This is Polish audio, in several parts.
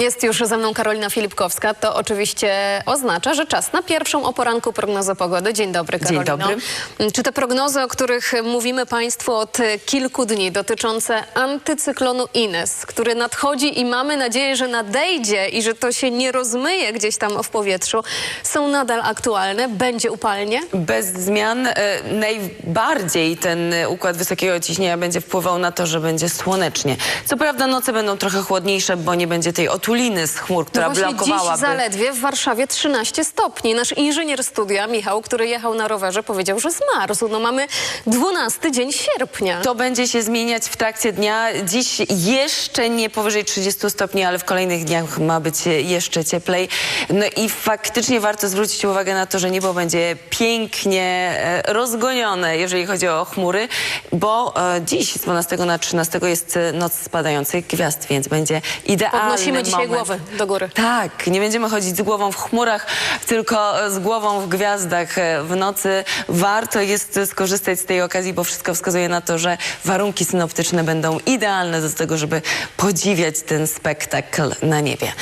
Jest już ze mną Karolina Filipkowska. To oczywiście oznacza, że czas na pierwszą o poranku prognozę pogody. Dzień dobry, Dzień Karolino. dobry. Czy te prognozy, o których mówimy Państwu od e, kilku dni, dotyczące antycyklonu Ines, który nadchodzi i mamy nadzieję, że nadejdzie i że to się nie rozmyje gdzieś tam w powietrzu, są nadal aktualne? Będzie upalnie? Bez zmian e, najbardziej ten układ wysokiego ciśnienia będzie wpływał na to, że będzie słonecznie. Co prawda noce będą trochę chłodniejsze, bo nie będzie tej z chmur, która no właśnie blokowałaby. dziś zaledwie w Warszawie 13 stopni. Nasz inżynier studia, Michał, który jechał na rowerze, powiedział, że zmarzł. No mamy 12 dzień sierpnia. To będzie się zmieniać w trakcie dnia. Dziś jeszcze nie powyżej 30 stopni, ale w kolejnych dniach ma być jeszcze cieplej. No i faktycznie warto zwrócić uwagę na to, że niebo będzie pięknie e, rozgonione, jeżeli chodzi o chmury, bo e, dziś z 12 na 13 jest noc spadających gwiazd, więc będzie idealny Podnosimy moment. głowy do góry. Tak, nie będziemy chodzić z głową w chmurach, tylko z głową w gwiazdach e, w nocy. Warto jest skorzystać z tej okazji, bo wszystko wskazuje na to, że warunki synoptyczne będą idealne do tego, żeby podziwiać ten spektakl na niebie.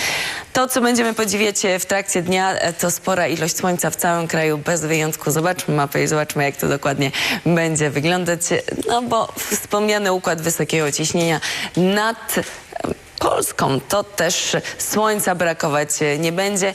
To, co będziemy podziwiać e, w trakcie dnia, e, to spora ilość słońca w całym kraju, bez wyjątku. Zobaczmy mapę i zobaczmy, jak to dokładnie będzie wyglądać. No bo wspomniany układ wysokiego ciśnienia nad Polską. To też słońca brakować nie będzie.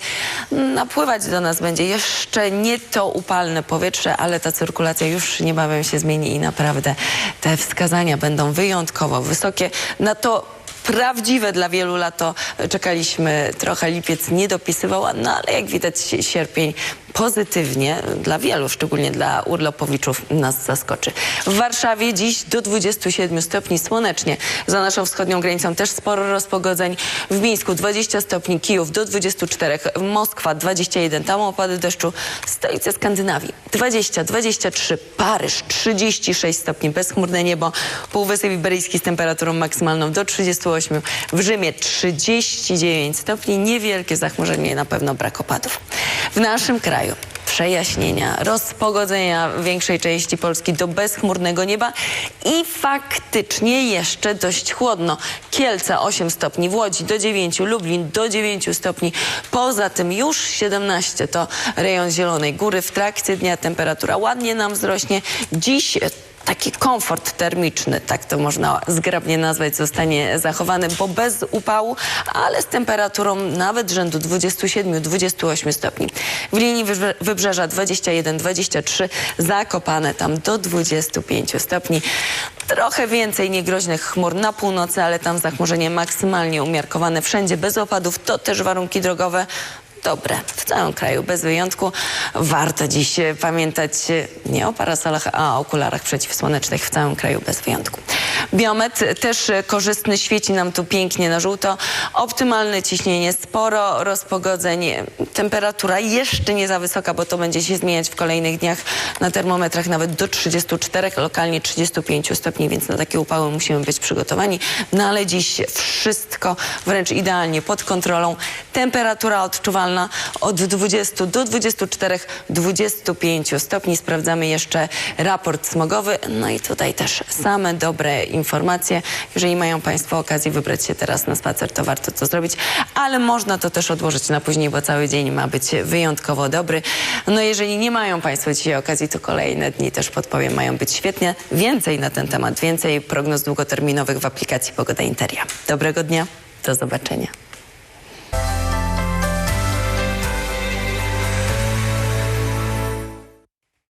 Napływać do nas będzie jeszcze nie to upalne powietrze, ale ta cyrkulacja już niebawem się zmieni i naprawdę te wskazania będą wyjątkowo wysokie. Na to prawdziwe dla wielu lato czekaliśmy trochę. Lipiec nie dopisywał, no ale jak widać sierpień pozytywnie dla wielu, szczególnie dla urlopowiczów nas zaskoczy. W Warszawie dziś do 27 stopni słonecznie. Za naszą wschodnią granicą też sporo rozpogodzeń. W Mińsku 20 stopni, Kijów do 24, Moskwa 21, tam opady deszczu, stolice Skandynawii 20, 23, Paryż 36 stopni, bezchmurne niebo, Półwysep Iberyjski z temperaturą maksymalną do 38, w Rzymie 39 stopni, niewielkie zachmurzenie, na pewno brak opadów. W naszym kraju przejaśnienia, rozpogodzenia większej części Polski do bezchmurnego nieba i faktycznie jeszcze dość chłodno. Kielce 8 stopni, w Łodzi do 9, Lublin do 9 stopni. Poza tym już 17 to rejon Zielonej Góry. W trakcie dnia temperatura ładnie nam wzrośnie. Dziś taki komfort termiczny, tak to można zgrabnie nazwać, zostanie zachowany, bo bez upału, ale z temperaturą nawet rzędu 27-28 stopni. W linii wybrze- wybrzeża 21-23, Zakopane tam do 25 stopni. Trochę więcej niegroźnych chmur na północy, ale tam zachmurzenie maksymalnie umiarkowane. Wszędzie bez opadów, to też warunki drogowe dobre w całym kraju, bez wyjątku. Warto dziś e, pamiętać e, nie o parasolach, a o okularach przeciwsłonecznych w całym kraju, bez wyjątku. Biomet też e, korzystny, świeci nam tu pięknie na żółto. Optymalne ciśnienie, sporo rozpogodzeń. Temperatura jeszcze nie za wysoka, bo to będzie się zmieniać w kolejnych dniach. Na termometrach nawet do 34, lokalnie 35 stopni, więc na takie upały musimy być przygotowani. No ale dziś wszystko wręcz idealnie pod kontrolą. Temperatura odczuwalna od 20 do 24, 25 stopni. Sprawdzamy jeszcze raport smogowy. No i tutaj też same dobre informacje. Jeżeli mają Państwo okazję wybrać się teraz na spacer, to warto to zrobić, ale można to też odłożyć na później, bo cały dzień ma być wyjątkowo dobry. No jeżeli nie mają Państwo dzisiaj okazji, to kolejne dni też podpowiem, mają być świetnie. Więcej na ten temat, więcej prognoz długoterminowych w aplikacji Pogoda Interia. Dobrego dnia, do zobaczenia.